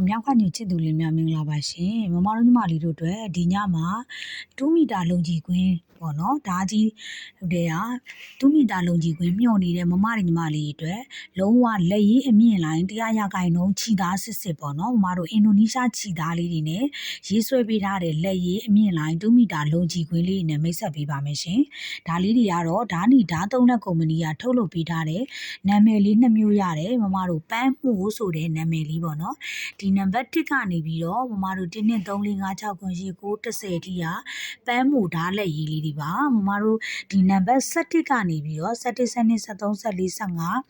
တို့မြောက်ခညချစ်သူလေးများမင်္ဂလာပါရှင်မမတို့ညီမလေးတို့အတွက်ဒီညမှာ2မီတာလုံကြီးကွင်းပေါ့နော်ဓာကြီးတဲ့ဟာ2မီတာလုံကြီးကွင်းမျှော်နေတဲ့မမတွေညီမလေးတွေအတွက်လုံးဝလက်ရည်အမြင့်လိုင်းတရားရကိုင်နှုန်းခြိသားစစ်စစ်ပေါ့နော်မမတို့အင်ဒိုနီးရှားခြိသားလေးတွေနဲ့ရေးဆွဲပေးထားတဲ့လက်ရည်အမြင့်လိုင်း2မီတာလုံကြီးကွင်းလေးနဲ့မိတ်ဆက်ပေးပါမယ်ရှင်ဒါလေးတွေကတော့ဓာနီဓာသုံးလက်ကုမ္ပဏီကထုတ်လုပ်ပေးထားတဲ့နာမည်လေးနှစ်မျိုးရတယ်မမတို့ပန်းမှုဆိုတဲ့နာမည်လေးပေါ့နော်ဒီနံပါတ်1ကနေပြီးတော့မမတို့1 2 3 4 5 6 9 10 9 10အထိကပန်းမူဓာတ်လက်ရေးလေးတွေပါမမတို့ဒီနံပါတ်7ကနေပြီးတော့7 7 7 73 74 15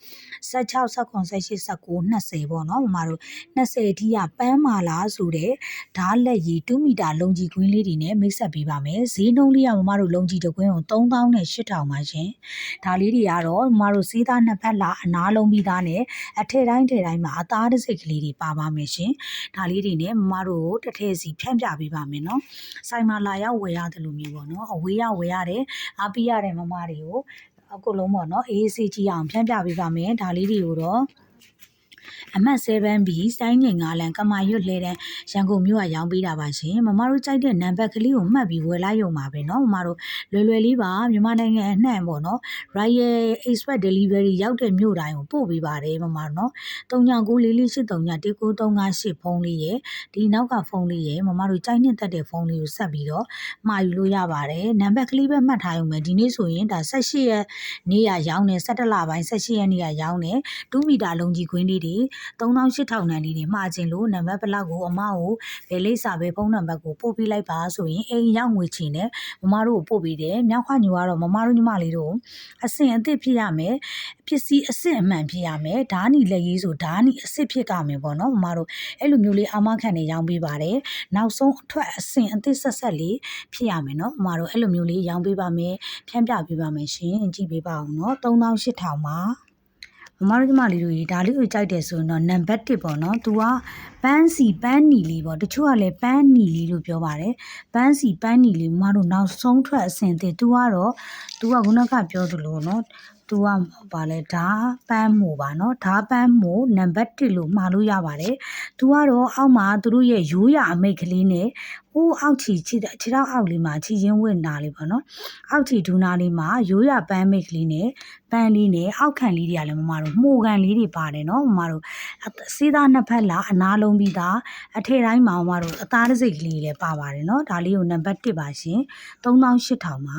16 19 18 19 20ပေါ့နော်မမတို့20အထိကပန်းမာလာဆိုတဲ့ဓာတ်လက်ရေး2မီတာလုံကြီးကွင်းလေးတွေနဲ့မိတ်ဆက်ပေးပါမယ်ဈေးနှုန်းလေးကမမတို့လုံကြီးတစ်ကွင်းကို3000နဲ့8000ပါရှင်ဒါလေးတွေကတော့မမတို့စေးသားနှစ်ဖက်လာအနားလုံးပြီးသားနဲ့အထက်တိုင်းထက်တိုင်းမှာအသားတစ်စိတ်ကလေးတွေပါပါမယ်ရှင်။ဒါလေးတွေနဲ့မမတို့ကိုတစ်ထည့်စီဖြန့်ပြပေးပါမယ်နော်။ဆိုင်မှာလာရောက်ဝယ်ရတယ်လို့မျိုးပေါ့နော်။အဝေးရဝယ်ရတယ်။အားပေးရတဲ့မမတွေကိုအကုန်လုံးပေါ့နော်။အေးစေးကြီးအောင်ဖြန့်ပြပေးပါမယ်။ဒါလေးတွေကိုတော့ အမှတ် 7B စိုင်းငင်ငါလန်ကမာရွတ်လဲတဲ့ရန်ကုန်မြို့ကရောင်းပေးတာပါရှင်မမတို့ကြိုက်တဲ့နံပါတ်ကလေးကိုမှတ်ပြီးဝယ်လိုက်ရုံပါပဲเนาะမမတို့လွယ်လွယ်လေးပါမြန်မာနိုင်ငံအနှံ့ပေါ့เนาะ Royal Express Delivery ရောက်တဲ့မြို့တိုင်းကိုပို့ပေးပါတယ်မမတို့เนาะ3994483939ဖုန်းလေးရယ်ဒီနောက်ကဖုန်းလေးရယ်မမတို့ကြိုက်နှစ်သက်တဲ့ဖုန်းလေးကိုဆက်ပြီးတော့မှာယူလို့ရပါတယ်နံပါတ်ကလေးပဲမှတ်ထားရုံပဲဒီနေ့ဆိုရင်ဒါ18ရက်နေ့ရရောင်းနေ17လပိုင်း18ရက်နေ့ရရောင်းနေ2မီတာလုံးကြီးခွင်းလေးတွေ 3800နန်းလေးတွေမှာခြင်းလို့နံပါတ်ဘလောက်ကိုအမကိုဘယ်လိပ်စာပဲဖုန်းနံပါတ်ကိုပို့ပေးလိုက်ပါဆိုရင်အိမ်ရောက်ငွေချင်နဲ့မမတို့ကိုပို့ပေးတယ်မြောက်ခွညူကတော့မမတို့ညီမလေးတို့အဆင်အသစ်ဖြစ်ရမယ်ပစ္စည်းအစစ်အမှန်ဖြစ်ရမယ်ဓာနီလက်ရေးဆိုဓာနီအစစ်ဖြစ်ကြမယ်ပေါ့နော်မမတို့အဲ့လိုမျိုးလေးအာမခံနေရောင်းပေးပါတယ်နောက်ဆုံးအထွက်အဆင်အသစ်ဆက်ဆက်လေးဖြစ်ရမယ်နော်မမတို့အဲ့လိုမျိုးလေးရောင်းပေးပါမယ်ဖြန့်ပြပေးပါမယ်ရှင်ကြည့်ပေးပါအောင်နော်3800ပါ မမတို့ညီမလေးတို့ရေဒါလေးကိုကြိုက်တယ်ဆိုရင်တော့နံပါတ်1ပေါ့နော်သူကပန်းစီပန်းနီလေးပေါ့တချို့ကလည်းပန်းနီလေးလို့ပြောပါတယ်ပန်းစီပန်းနီလေးမမတို့နောက်ဆုံးထွက်အဆင့်တင်သူကတော့သူကခုနကပြောသလိုနော် तू ကဘာလဲဓာပန်းမို့ပါနော်ဓာပန်းမို့နံပါတ်1လို့မှားလို့ရပါတယ်။ तू ကတော့အောက်မှာသူတို့ရဲ့ရိုးရအမိတ်ကလေးနဲ့ဟိုးအောက်ချီခြေခြေထောက်အောက်လေးမှာခြေချင်းဝင်တာလေးပေါ့နော်။အောက်ချီဒူနာလေးမှာရိုးရပန်းမိတ်ကလေးနဲ့ပန်းလေးနဲ့အောက်ခံလေးတွေကလည်းမမတို့မှုကန်လေးတွေပါတယ်နော်မမတို့စေးသားနှစ်ဖက်လာအနာလုံးပြီးသားအထက်တိုင်းမှာမမတို့အသားတစ်စိတ်ကလေးလည်းပါပါတယ်နော်ဒါလေးကိုနံပါတ်1ပါရှင်3800ပါ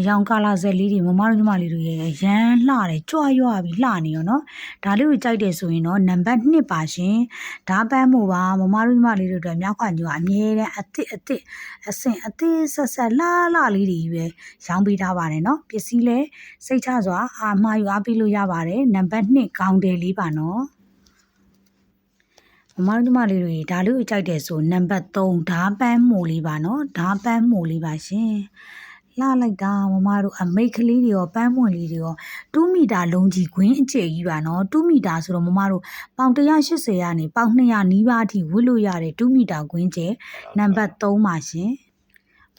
အယောင်ကာလာဇက်လေးတွေမမတို့ညီမလေးတို့ရဲ့ရမ်းလှတယ်ကြွရွပြီးလှနေရောနော်ဒါလေးကိုကြိုက်တယ်ဆိုရင်တော့နံပါတ်2ပါရှင်ဒါပန်းမို့ပါမမတို့ညီမလေးတို့အတွက်မြောက်ခွညိုအမြဲတမ်းအစ်စ်အစ်စ်အစင်အသေးဆက်ဆက်လှလှလေးတွေပဲရောင်းပေးထားပါတယ်နော်ပစ္စည်းလဲစိတ်ချစွာအာမှာယူအားပေးလို့ရပါတယ်နံပါတ်2ကောင်းတယ်လေးပါနော်မမတို့ညီမလေးတွေဒါလေးကိုကြိုက်တယ်ဆိုနံပါတ်3ဓာပန်းမို့လေးပါနော်ဓာပန်းမို့လေးပါရှင် လှလိုက်တာမမတို့အမိတ်ကလေးတွေရောပန်းပွင့်လေးတွေရော2မီတာလုံးကြီးခွင်းအကျယ်ကြီးပါနော်2မီတာဆိုတော့မမတို့ပေါင်180ကနေပေါင်200နီးပါးအထိဝစ်လို့ရတဲ့2မီတာခွင်းကျယ်နံပါတ်3ပါရှင်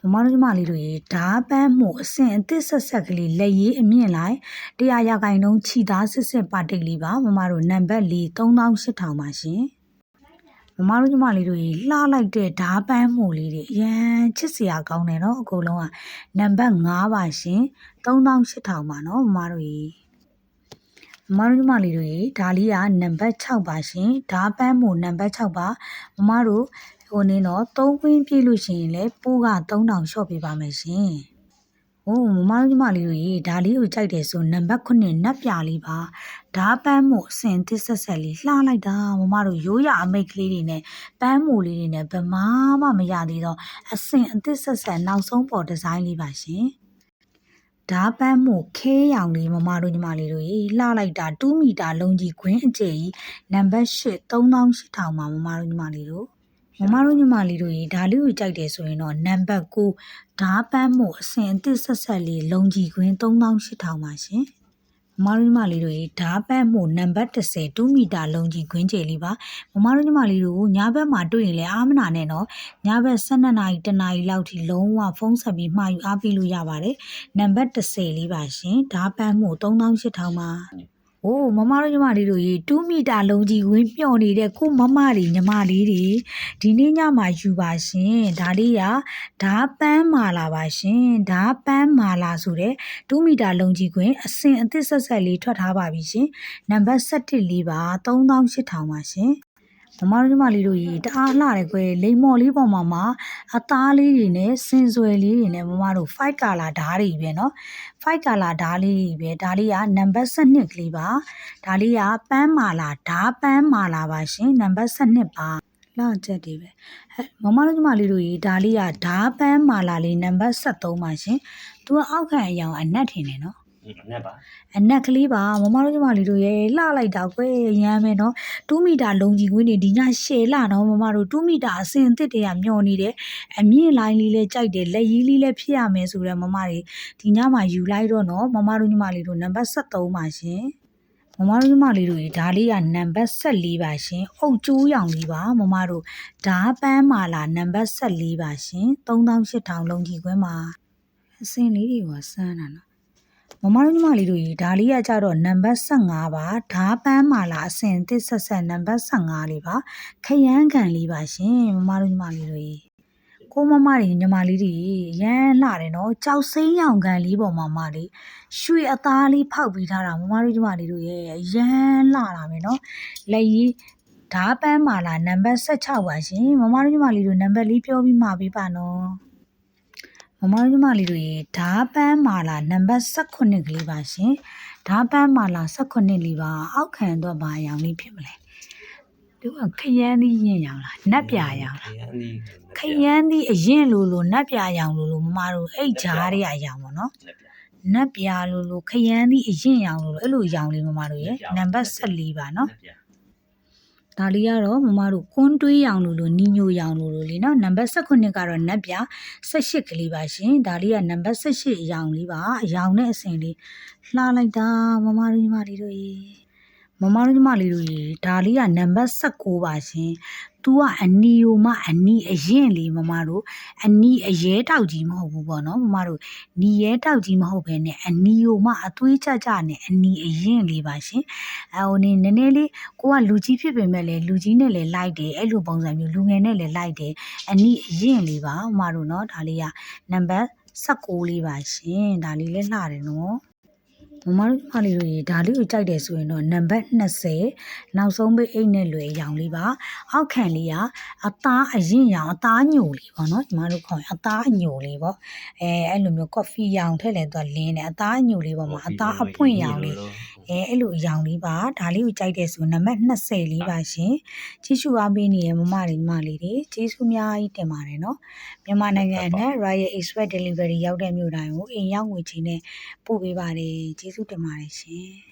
မမတို့ညီမလေးတို့ရေဓာပန်းမှုအဆင့်အသစ်ဆက်ဆက်ကလေးလက်ရည်အမြင့်လိုက်တရားရခိုင်နှုန်းခြိသားစစ်စစ်ပါတိတ်လေးပါမမတို့နံပါတ်4 3800ပါရှင် မမတို့ညီမလေးတို့ရေလှလိုက်တဲ့ဓာပန်းမှုလေးတွေအရန်ချစ်စရာကောင်းတယ်နော်အကုန်လုံးကနံပါတ်5ပါရှင်3800ပါနော်မမတို့ရေမမတို့ညီမလေးတို့ရေဒါလေးကနံပါတ်6ပါရှင်ဓာပန်းမှုနံပါတ်6ပါမမတို့ဟိုနင်းတော့3ခွင်းပြည့်လို့ရှိရင်လည်းပိုးက3000လျှော့ပေးပါမယ်ရှင်။ ဟိုမမတို့ညီမလေးတို့ရေဒါလေးကိုကြိုက်တယ်ဆိုနံပါတ်9နက်ပြလေးပါ။ဓာပန်းမို့အစင်တစ်ဆက်ဆက်လေးလှလိုက်တာမမတို့ရိုးရအမိတ်ကလေးတွေနဲ့ပန်းမို့လေးတွေနဲ့ဗမာမှမရသေးတော့အစင်အတစ်ဆက်ဆက်နောက်ဆုံးပေါ်ဒီဇိုင်းလေးပါရှင်။ဓာပန်းမို့ခဲရောင်လေးမမတို့ညီမလေးတို့ရေလှလိုက်တာ2မီတာလုံးကြီးခွင်းအကျယ်ကြီးနံပါတ်8 3800ပါမမတို့ညီမလေးတို့ မမတို့ညီမလေးတို့ရေဒါလေးကိုကြိုက်တယ်ဆိုရင်တော့နံပါတ်9ဓာပန်းမို့အစင်အသစ်ဆက်ဆက်လေးလုံကြီးခွင်း3800ပါရှင်မမတို့ညီမလေးတို့ရေဓာပန်းမို့နံပါတ်10 2မီတာလုံကြီးခွင်းကျယ်လေးပါမမတို့ညီမလေးတို့ညဘက်မှာတွေ့ရင်လည်းအားမနာနဲ့နော်ညဘက်12နာရီတနာရီလောက်ထိလုံးဝဖုန်းဆက်ပြီးမှာယူအားပေးလို့ရပါတယ်နံပါတ်10လေးပါရှင်ဓာပန်းမို့3800ပါ။ ဟဟိုးမမတို့ညီမလေးတို့ရေ2မီတာလုံးကြီးဝင်းမျှော်နေတဲ့ကိုမမလေးညီမလေးတွေဒီနေ့ညမှာယူပါရှင်ဒါလေးကဓာပန်းမာလာပါရှင်ဓာပန်းမာလာဆိုတဲ့2မီတာလုံးကြီးကွင်းအစင်အသစ်ဆက်ဆက်လေးထွက်ထားပါပြီရှင်နံပါတ်7လေးပါ3800ပါရှင် မမတို့ညီမလေးတို့ရေတအားလှတယ်ကွယ်လိမ်မော်လေးပေါ်မှာမှာအသားလေးတွေနဲ့စင်စွယ်လေးတွေနဲ့မမတို့5 color ဓာတ်တွေပဲเนาะ5 color ဓာတ်လေးတွေပဲဒါလေးကနံပါတ်7ကလေးပါဒါလေးကပန်းမာလာဓာတ်ပန်းမာလာပါရှင်နံပါတ်7ပါလှချက်တွေပဲဟဲ့မမတို့ညီမလေးတို့ရေဒါလေးကဓာတ်ပန်းမာလာလေးနံပါတ်73ပါရှင်သူကအောက်ခံအရောင်အနက်ထင်တယ်เ အနက်ပါအနက်ကလေးပါမမတို့ညီမလေးတို့ရေလှလိုက်တာကွယ်ရမ်းမယ်နော်2မီတာလုံကြီးခွင်းနေဒီညရှယ်လာနော်မမတို့2မီတာအစင်အစ်စ်တွေကမျောနေတယ်အမြင့်လိုင်းလေးလဲကြိုက်တယ်လက်ရည်လေးလဲဖြစ်ရမယ်ဆိုတော့မမတွေဒီညမှာယူလိုက်တော့နော်မမတို့ညီမလေးတို့နံပါတ်73ပါရှင်မမတို့ညီမလေးတို့ဒါလေးကနံပါတ်14ပါရှင်အုတ်ကျိုးရောင်လေးပါမမတို့ဓာပန်းမာလာနံပါတ်14ပါရှင်3800လုံးကြီးခွဲမှာအစင်လေးတွေကစမ်းတာနော် မမတို့ညီမလေးတို့ရေဒါလေးကကြတော့နံပါတ်15ပါဓာပန်းမာလာအစင်သစ်ဆက်ဆက်နံပါတ်15လေးပါခရမ်းကန်လေးပါရှင်မမတို့ညီမလေးတို့ရေကိုမမတွေညီမလေးတွေရမ်းလှတယ်နော်ကြောက်စိမ်းရောင်ကန်လေးပေါ်မှာမလေးရွှေအသားလေးဖောက်ပြီးထားတာမမတို့ညီမလေးတို့ရေရမ်းလှတာပဲနော်လက်ကြီးဓာပန်းမာလာနံပါတ်16ပါရှင်မမတို့ညီမလေးတို့နံပါတ်လေးပြောပြီးမှာပေးပါနော် မမတို့မလေးတို့ရေဓာပန်းမာလာနံပါတ်18ကလေးပါရှင်ဓာပန်းမာလာ18လေးပါအောက်ခံတော့ဘာရောင်လေးဖြစ်မလဲသူကခရမ်းသီးရင်ရောင်လားနတ်ပြာရောင်လားခရမ်းသီးအရင်လိုလိုနတ်ပြာရောင်လိုလိုမမတို့အဲ့ဂျားတွေအရောင်ပေါ့နော်နတ်ပြာလိုလိုခရမ်းသီးအရင်ရောင်လိုလိုအဲ့လိုရောင်လေးမမတို့ရေနံပါတ်14ပါနော်နတ်ပြာ ဒါလေးကတော့မမတို့ကွန်းတွေးရောင်လို့လို့နီညိုရောင်လို့လို့လေနော်နံပါတ်18ကတော့နတ်ပြ18ကလေးပါရှင်ဒါလေးကနံပါတ်18အရောင်လေးပါအရောင်နဲ့အစင်လေးလှလိုက်တာမမတို့ညီမလေးတို့ရေ မမတို့ညီမလေးတို့ရေဒါလေးကနံပါတ်16ပါရှင်။ तू ကအနီယိုမအနီအရင်လေးမမတို့အနီအရဲတောက်ကြီးမဟုတ်ဘူးပေါ့နော်မမတို့နီရဲတောက်ကြီးမဟုတ်ဘဲနဲ့အနီယိုမအသွေးကြကြနဲ့အနီအရင်လေးပါရှင်။အဲဟိုနေနည်းနည်းလေးကိုကလူကြီးဖြစ်ပေမဲ့လည်းလူကြီးနဲ့လည်းလိုက်တယ်အဲ့လိုပုံစံမျိုးလူငယ်နဲ့လည်းလိုက်တယ်အနီအရင်လေးပါမမတို့နော်ဒါလေးကနံပါတ်16လေးပါရှင်။ဒါလေးလည်းလှတယ်နော်။ မမတို့မလေးတို့ရေဒါလေးကိုကြိုက်တယ်ဆိုရင်တော့နံပါတ်20နောက်ဆုံးပိတ်အိတ်နဲ့လွယ်ရောင်လေးပါအောက်ခံလေးကအသားအရင်ရောင်အသားညိုလေးပေါ့နော်ညီမတို့ခေါ်ရင်အသားအညိုလေးပေါ့အဲအဲ့လိုမျိုးကော်ဖီရောင်ထည့်လဲတော့လင်းတယ်အသားအညိုလေးပေါ့မှာအသားအပွင့်ရောင်လေး အဲအဲ့လိုအရောင်လေးပါဒါလေးကိုကြိုက်တယ်ဆိုနံပါတ်20လေးပါရှင်ကျေးဇူးအားပေးနေတဲ့မမတွေမလေးတွေကျေးဇူးအများကြီးတင်ပါတယ်နော်မြန်မာနိုင်ငံအနှံ့ Royal Express Delivery ရောက်တဲ့မြို့တိုင်းကိုအိမ်ရောက်ငွေချင်းနဲ့ပို့ပေးပါတယ်ကျေးဇူးတင်ပါတယ်ရှင်